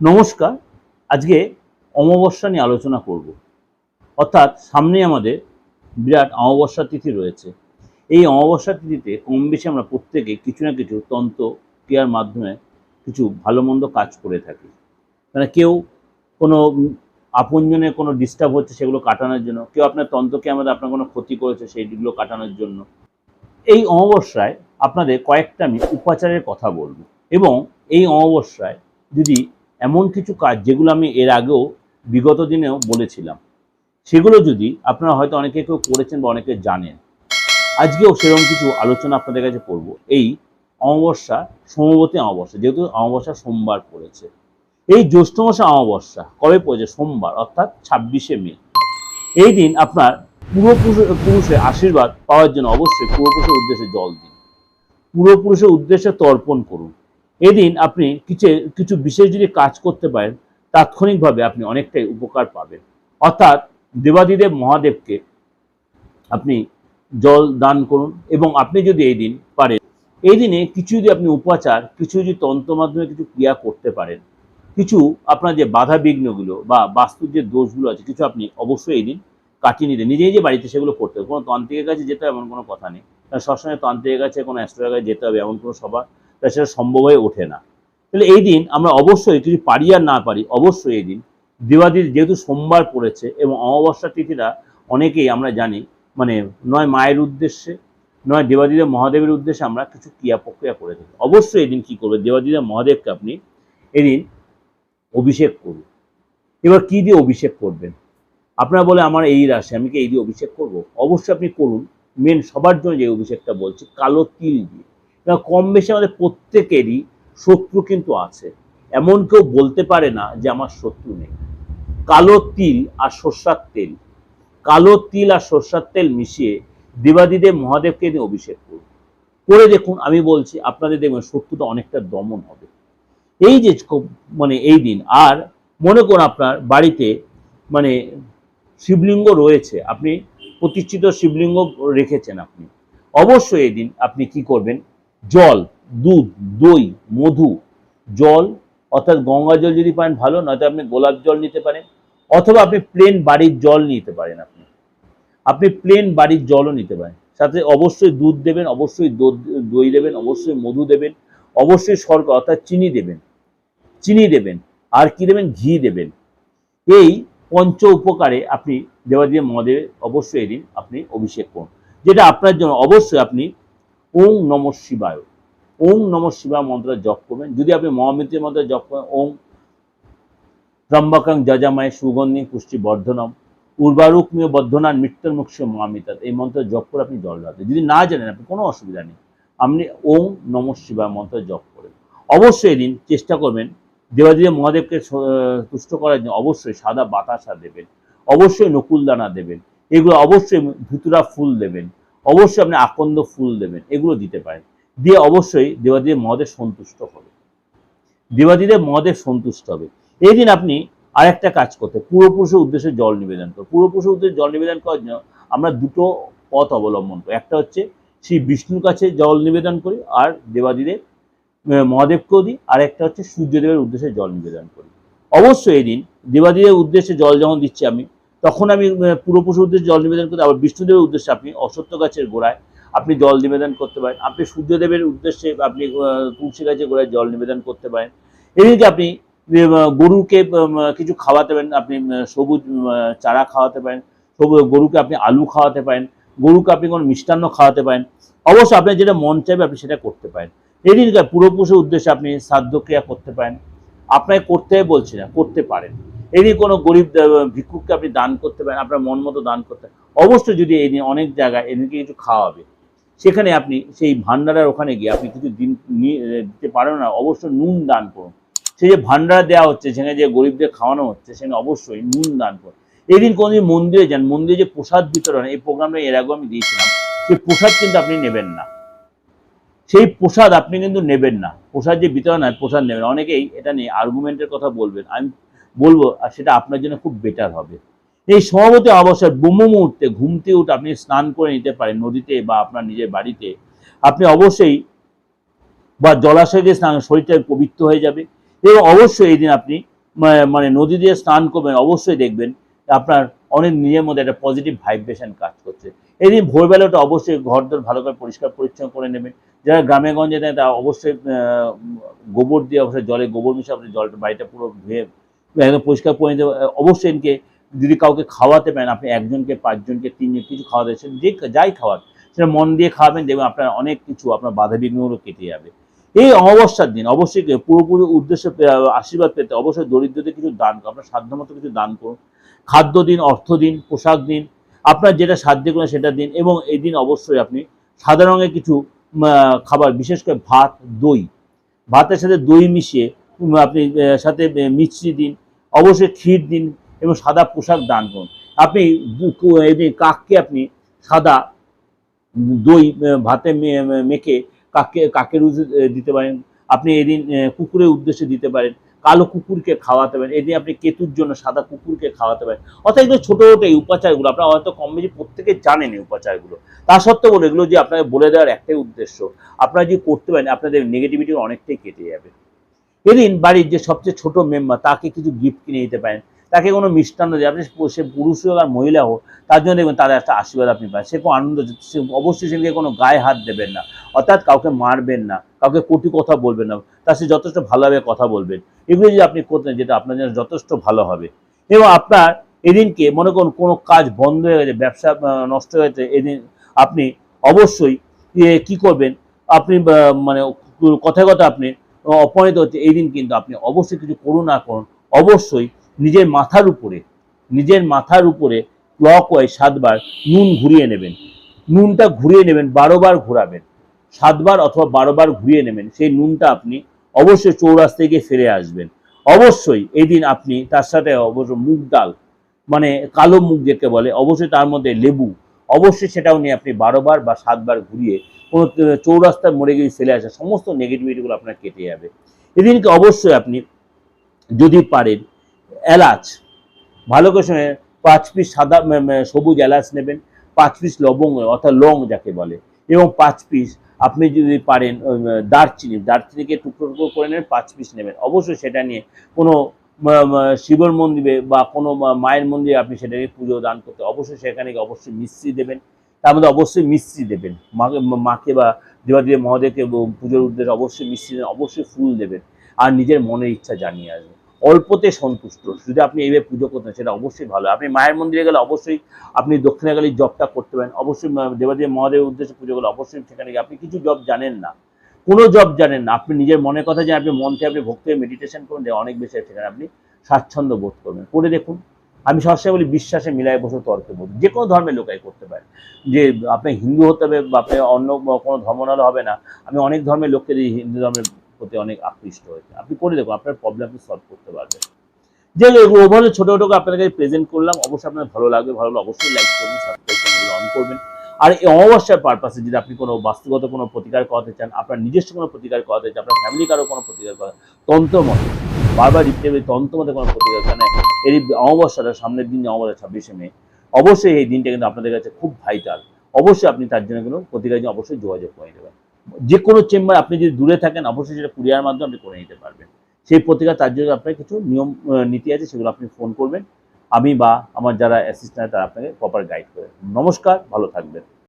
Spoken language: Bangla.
নমস্কার, আজকে অমাবস্যা নিয়ে আলোচনা করব। অর্থাৎ সামনে আমাদের বিরাট অমাবস্যা তিথি রয়েছে। এই অমাবস্যা তিথিতে কম বেশি আমরা প্রত্যেকে কিছু না কিছু তন্ত্র ক্রিয়ার মাধ্যমে কিছু ভালো মন্দ কাজ করে থাকি। মানে কেউ কোনো আপনজনে কোনো ডিস্টার্ব হচ্ছে সেগুলো কাটানোর জন্য, কেউ আপনার তন্ত্রকে আমাদের আপনার কোনো ক্ষতি করেছে সেইগুলো কাটানোর জন্য। এই অমাবস্যায় আপনাদের কয়েকটা আমি উপাচারের কথা বলব এবং এই অমাবস্যায় যদি এমন কিছু কাজ যেগুলো আমি এর আগেও বিগত দিনেও বলেছিলাম। সেগুলো যদি আপনারা হয়তো অনেকে কেউ করেছেন বা অনেকে জানেন, আজকেও সেরকম কিছু আলোচনা আপনাদের কাছে করব। এই অমাবস্যা, সোমবতী অমাবস্যা, যেহেতু অমাবস্যা সোমবার পড়েছে। এই জ্যৈষ্ঠ মাসে অমাবস্যা, কবে পড়েছে? সোমবার, অর্থাৎ ছাব্বিশে মে। এই দিন আপনার পূর্বপুরুষ, পুরুষের আশীর্বাদ পাওয়ার জন্য অবশ্যই পূর্বপুরুষের উদ্দেশ্যে জল দিন। পূর্বপুরুষের উদ্দেশ্যে তর্পণ করুন। এদিন আপনি কিছু কিছু বিশেষ যদি কাজ করতে পারেন, তাৎক্ষণিকভাবে আপনি অনেকটাই উপকার পাবেন। অর্থাৎ দেবাদিদেব মহাদেবকে আপনি জল দান করুন এবং আপনি যদি এই দিন পারেন, এই দিনে কিছু যদি আপনি উপাচার, কিছু যদি তন্ত্র মাধ্যমে কিছু ক্রিয়া করতে পারেন, কিছু আপনার যে বাধা বিঘ্নগুলো বা বাস্তুর যে দোষগুলো আছে, কিছু আপনি অবশ্যই এই দিন কাটিয়ে নিতে নিজে নিজে বাড়িতে সেগুলো করতে হবে। কোনো তান্ত্রিকের কাছে যেতে হবে এমন কোনো কথা নেই। কারণ সবসময় তান্ত্রিকের কাছে, কোনো অ্যাস্ট্রোলজার কাছে যেতে হবে এমন কোনো সভা তা সেটা সম্ভব হয়ে ওঠে না। তাহলে এই দিন আমরা অবশ্যই কিছু পারি আর না পারি, অবশ্যই এই দিন দেবাদির যেহেতু সোমবার পড়েছে এবং অমাবস্যা তিথিটা অনেকেই আমরা জানি মানে নয় মায়ের উদ্দেশ্যে, নয় দেবাদিদেব মহাদেবের উদ্দেশ্যে আমরা কিছু ক্রিয়া প্রক্রিয়া করে থাকি। অবশ্যই এদিন দিন কী করবে? দেবাদিদেব মহাদেবকে আপনি এদিন অভিষেক করুন। এবার কী দিয়ে অভিষেক করবেন? আপনারা বলে আমার এই রাশি, আমি কি এই দিয়ে অভিষেক করব? অবশ্যই আপনি করুন। মেন সবার জন্য যে অভিষেকটা বলছি, কালো তিল দিয়ে। কম বেশি আমাদের প্রত্যেকেরই শত্রু কিন্তু আছে। এমন কেউ বলতে পারে না যে আমার শত্রু নেই। কালো তিল আর সর্ষার তেল। কালো তিল আর সর্ষার তেল মিশিয়ে দেবাদিদেব মহাদেবকে নিয়ে অভিষেক করুন। করে দেখুন, আমি বলছি, আপনাদের দেখবেন শত্রুটা অনেকটা দমন হবে। এই যে মানে এই দিন, আর মনে করুন আপনার বাড়িতে মানে শিবলিঙ্গ রয়েছে, আপনি প্রতিষ্ঠিত শিবলিঙ্গ রেখেছেন আপনি। অবশ্যই এই দিন আপনি কি করবেন? জল, দুধ, দই, মধু, জল, অর্থাৎ গঙ্গা জল যদি পান ভালো, নয়তো আপনি গোলাপ জল নিতে পারেন, অথবা আপনি প্লেন বাড়ির জল নিতে পারেন আপনি। আপনি প্লেন বাড়ির জলও নিতে পারেন। সাথে অবশ্যই দুধ দেবেন, অবশ্যই দই দেবেন, অবশ্যই মধু দেবেন, অবশ্যই শর্করা অর্থাৎ চিনি দেবেন। চিনি দেবেন, আর কি দেবেন? ঘি দেবেন। এই পঞ্চ উপকারে আপনি দেবাদেব মহাদেব অবশ্যই এদিন আপনি অভিষেক করুন। যেটা আপনার জন্য, অবশ্যই আপনি ওং নম শিবায়। ওং নম শিবা মন্ত্র জপ করবেন। যদি আপনি মহামৃত্যুর মন্ত্র জপ করেন ওং ত্রম্বকং যজামায় সুগন্ধি পুষ্টি বর্ধনম উর্বারুকমীয় বর্ধনান মৃত্যুর মুখ্য মহামিতাত এই মন্ত্র জপ করে আপনি জল রাখবেন যদি না জানেন আপনি কোনো অসুবিধা নেই। আপনি ওং নম শিবা মন্ত্র জপ করেন অবশ্যই এদিন চেষ্টা করবেন। দেবাদিদেব মহাদেবকে তুষ্ট করার জন্য অবশ্যই সাদা বাতাসা দেবেন। অবশ্যই নকুলদানা দেবেন। এগুলো অবশ্যই ধুতুরা ফুল দেবেন। অবশ্যই আপনি আকন্দ ফুল দেবেন, এগুলো দিতে পারেন। দিয়ে অবশ্যই দেবাদিদেব মহাদেব সন্তুষ্ট হবে দেবাদিদেব মহাদেব সন্তুষ্ট হবে এই দিন আপনি আরেকটা কাজ করতে পূর্বপুরুষের উদ্দেশ্যে জল নিবেদন করো পূর্বপুরুষের উদ্দেশ্যে জল নিবেদন করার জন্য আমরা দুটো পথ অবলম্বন করি। একটা হচ্ছে শ্রী বিষ্ণুর কাছে জল নিবেদন করি আর দেবাদিদেব মহাদেবকেও দিই। আর একটা হচ্ছে সূর্যদেবের উদ্দেশ্যে জল নিবেদন করি। অবশ্যই এই দিন দেবাদিদেবের উদ্দেশ্যে জল যখন দিচ্ছি আমি তখন আমি উদ্দেশ্যে জল নিবেদন করতে আবার বিষ্ণুদেবের উদ্দেশ্যে আপনি অসত্য গাছের গোড়ায় আপনি জল নিবেদন করতে পারেন। আপনি সূর্যদেবের উদ্দেশ্যে আপনি তুলসী গাছের গোড়ায় জল নিবেদন করতে পারেন। এদিকে আপনি গরুকে কিছু খাওয়াতে পারেন। আপনি সবুজ চারা খাওয়াতে পারেন। সবুজ, গরুকে আপনি আলু খাওয়াতে পারেন। গরুকে আপনি কোনো মিষ্টান্ন খাওয়াতে পারেন। অবশ্যই আপনার যেটা মন চাইবে আপনি সেটা করতে পারেন। এদিনকার পূর্বপুরুষের উদ্দেশ্যে আপনি শ্রাদ্ধক্রিয়া করতে পারেন। আপনাকে করতে বলছি না, করতে পারেন। এদিকে কোনো গরিব ভিক্ষুককে আপনি দান করতে পারেন, আপনার মন মতো দান করতে পারেন। অবশ্যই যদি এই দিন অনেক জায়গায় এদিকে কিছু খাওয়াবে, সেখানে আপনি সেই ভান্ডারার ওখানে গিয়ে আপনি কিছু দিন নিয়ে দিতে পারেন না, অবশ্যই নুন দান করুন। সেই যে ভান্ডারা দেওয়া হচ্ছে, সেখানে যে গরিবদের খাওয়ানো হচ্ছে, সেখানে অবশ্যই নুন দান করুন। এদিন কোনোদিন মন্দিরে যান, মন্দিরে যে প্রসাদ বিতরণ, এই প্রোগ্রামটা এর আগেও আমি দিয়েছিলাম সেই প্রসাদ কিন্তু আপনি নেবেন না। সেই প্রসাদ আপনি কিন্তু নেবেন না। প্রসাদ যে বিতরণ হয়, প্রসাদ নেবেন অনেকেই এটা নিয়ে আর্গুমেন্টের কথা বলবেন। আমি বলব, আর সেটা আপনার জন্য খুব বেটার হবে। এই সমাবতী অবসর ব্রহ্ম মুহূর্তে ঘুম থেকে উঠে আপনি স্নান করে নিতে পারেন নদীতে বা আপনার নিজের বাড়িতে। আপনি অবশ্যই বা জলাশয়ে গিয়ে স্নান, শরীরটা পবিত্র হয়ে যাবে। এবং অবশ্যই এই দিন আপনি মানে নদী দিয়ে স্নান করবেন, অবশ্যই দেখবেন আপনার অনেক নিজের মধ্যে একটা পজিটিভ ভাইব্রেশন কাজ করছে। এই দিন ভোরবেলাটা অবশ্যই ঘর ঘরদোর ভালো করে পরিষ্কার পরিচ্ছন্ন করে নেবেন। যারা গ্রামে গঞ্জে দেয় তারা অবশ্যই গোবর দিয়ে অবশ্যই জলে গোবর মিশে আপনি জলটা বাড়িটা পুরো ধুয়ে একদম পরিষ্কার করে নিতে অবশ্যই এনকে যদি কাউকে খাওয়াতে পারেন, আপনি একজনকে, পাঁচজনকে তিনজন কিছু খাওয়াতে সে যে যাই খাওয়ান সেটা মন দিয়ে খাওয়াবেন, দেখবেন আপনার অনেক কিছু, আপনার বাধা বিঘ্নগুলো কেটে যাবে। এই অমাবস্যার দিন অবশ্যই পুরোপুরি উদ্দেশ্যে আশীর্বাদ পেতে অবশ্যই দরিদ্রদের কিছু দান করুন আপনার সাধ্যমতো কিছু দান করুন। খাদ্য দিন, অর্থ দিন, পোশাক দিন, আপনার যেটা সাধ্যে করে সেটা দিন এবং এই দিন অবশ্যই আপনি সাদা রঙের কিছু খাবার, বিশেষ করে ভাত, দই। ভাতের সাথে দই মিশিয়ে আপনি সাথে মিষ্টি দিন, অবশ্যই ক্ষীর দিন এবং সাদা পোশাক দান করুন। আপনি কাককে আপনি সাদা দই ভাতে মেখে কাকে কাকের উদ্দেশ্যে দিতে পারেন। আপনি এদিন কুকুরের উদ্দেশ্যে দিতে পারেন। কালো কুকুরকে খাওয়াতে পারেন। এদিন আপনি কেতুর জন্য সাদা কুকুরকে খাওয়াতে পারেন। অর্থাৎ এগুলো ছোটো ছোটো এই উপাচারগুলো, আপনারা হয়তো কম বেশি প্রত্যেকে জানেন এই উপাচারগুলো। তা সত্ত্বেও বলে এগুলো যে আপনাকে বলে দেওয়ার একটাই উদ্দেশ্য, আপনারা যদি করতে পারেন, আপনাদের নেগেটিভিটি অনেকটাই কেটে যাবে। এদিন বাড়ির যে সবচেয়ে ছোট মেম্বার তাকে কিছু গিফট কিনে দিতে পারেন। তাকে কোনো মিষ্টান্ন দিয়ে আপনি সে পুরুষ হোক আর মহিলা হোক, তার জন্য দেখবেন তার একটা আশীর্বাদ আপনি পান সে খুব আনন্দ সে অবশ্যই সেদিকে কোনো গায়ে হাত দেবেন না। অর্থাৎ কাউকে মারবেন না, কাউকে কটু কথা বলবেন না তার সে যথেষ্ট ভালোভাবে কথা বলবেন। এগুলো যদি আপনি করতেন, যেটা আপনার জন্য যথেষ্ট ভালো হবে। এবং আপনার এদিনকে মনে করুন কোনো কাজ বন্ধ হয়ে গেছে, ব্যবসা নষ্ট হয়ে গেছে, এদিন আপনি অবশ্যই কি করবেন? আপনি মানে কথায় কথা আপনি অপমানিত হচ্ছে, এই দিন কিন্তু আপনি অবশ্যই কিছু করুন না করুন, অবশ্যই নিজের মাথার উপরে, নিজের মাথার উপরে ক্লক ওয়াইজ সাতবার নুন ঘুরিয়ে নেবেন। নুনটা ঘুরিয়ে নেবেন, বারোবার ঘোরাবেন। সাতবার অথবা বারোবার ঘুরিয়ে নেবেন, সেই নুনটা আপনি অবশ্যই চৌরাস্তা গিয়ে ফিরে আসবেন। অবশ্যই এই দিন আপনি তার সাথে অবশ্য মুগ ডাল মানে কালো মুগ যেকে বলে, অবশ্যই তার মধ্যে লেবু, অবশ্যই সেটাও নিয়ে আপনি বারোবার বা সাতবার ঘুরিয়ে কোনো চৌরাস্তায় মরে গিয়ে ফেলে আসে সমস্ত নেগেটিভিটিগুলো আপনার কেটে যাবে। এদিনকে অবশ্যই আপনি যদি পারেন, এলাচ, ভালো করে শুনে পাঁচ পিস সাদা সবুজ এলাচ নেবেন, পাঁচ পিস লবঙ্গ, অর্থাৎ লং যাকে বলে, এবং পাঁচ পিস আপনি যদি পারেন দারচিনি, দারচিনিকে টুকরো টুকরো করে নেবেন, পাঁচ পিস নেবেন। অবশ্যই সেটা নিয়ে কোনো শিবর মন্দিরে বা কোনো মায়ের মন্দিরে আপনি সেটাকে পুজো দান করতে, অবশ্যই সেখানে অবশ্যই মিষ্টি দেবেন। তার মধ্যে অবশ্যই মিষ্টি দেবেন। মাকে মাকে বা দেবাদেবী মহাদেবকে পুজোর উদ্দেশ্যে অবশ্যই মিষ্টি দেবেন, অবশ্যই ফুল দেবেন। আর নিজের মনের ইচ্ছা জানিয়ে আসবেন। অল্পতে সন্তুষ্ট, যদি আপনি এইভাবে পুজো করতেন সেটা অবশ্যই ভালো। আপনি মায়ের মন্দিরে গেলে অবশ্যই আপনি দক্ষিণাকালী জবটা করতে পারেন। অবশ্যই দেবাদেবী মহাদেবের উদ্দেশ্যে পুজো করলে অবশ্যই সেখানে গিয়ে আপনি কিছু জব জানেন না। কোনো জব জানেন না। আপনি নিজের মনের কথা যে আপনি মন থেকে আপনি ভক্তি মেডিটেশন করুন অনেক বেশি সেখানে আপনি স্বাচ্ছন্দ্য বোধ করবেন। করে দেখুন। আমি সবসময় বলি বিশ্বাসে মিলায় বসে তর্কে বোধ যে কোনো ধর্মের লোকাই করতে পারে। যে আপনি হিন্দু হতে হবে বা আপনি অন্য কোনো ধর্ম নাহলে হবে না, আমি অনেক ধর্মের লোককে দেখি হিন্দু ধর্মের প্রতি অনেক আকৃষ্ট হয়েছে। আপনি করে দেখুন, আপনার প্রবলেম আপনি সলভ করতে পারবেন। যে ওভারঅল ছোটো ছোটো আপনার কাছে প্রেজেন্ট করলাম, অবশ্যই আপনার ভালো লাগবে। ভালো লাগলে অবশ্যই লাইক করবেন সাবস্ক্রাইব করবেন অন করবেন। আর এই অমাবস্যার পারপাসে যদি আপনি কোনো বাস্তুগত কোনো প্রতিকার করাতে চান, আপনার নিজস্ব কোনো প্রতিকার করাতে চান, আপনার ফ্যামিলি কারও কোনো প্রতিকার করা তন্ত্র মতে বারবার তন্ত্র মতে কোনো প্রতিকার মানে এই অমাবস্যাটা, সামনের দিন যে অমাবস্যা, ছাব্বিশে মে, অবশ্যই এই দিনটা কিন্তু আপনাদের কাছে খুব ভাইটাল অবশ্যই আপনি তার জন্য কোনো প্রতিকার অবশ্যই যোগাযোগ করে নেবেন। যে কোনো চেম্বার, আপনি যদি দূরে থাকেন, অবশ্যই সেটা কুরিয়ার মাধ্যমে আপনি করে নিতে পারবেন। সেই প্রতিকার, তার জন্য আপনার কিছু নিয়ম নীতি আছে, সেগুলো আপনি ফোন করবেন। আমি বা আমার যারা অ্যাসিস্ট্যান্ট তারা আপনাকে প্রপার গাইড করে নমস্কার, ভালো থাকবেন।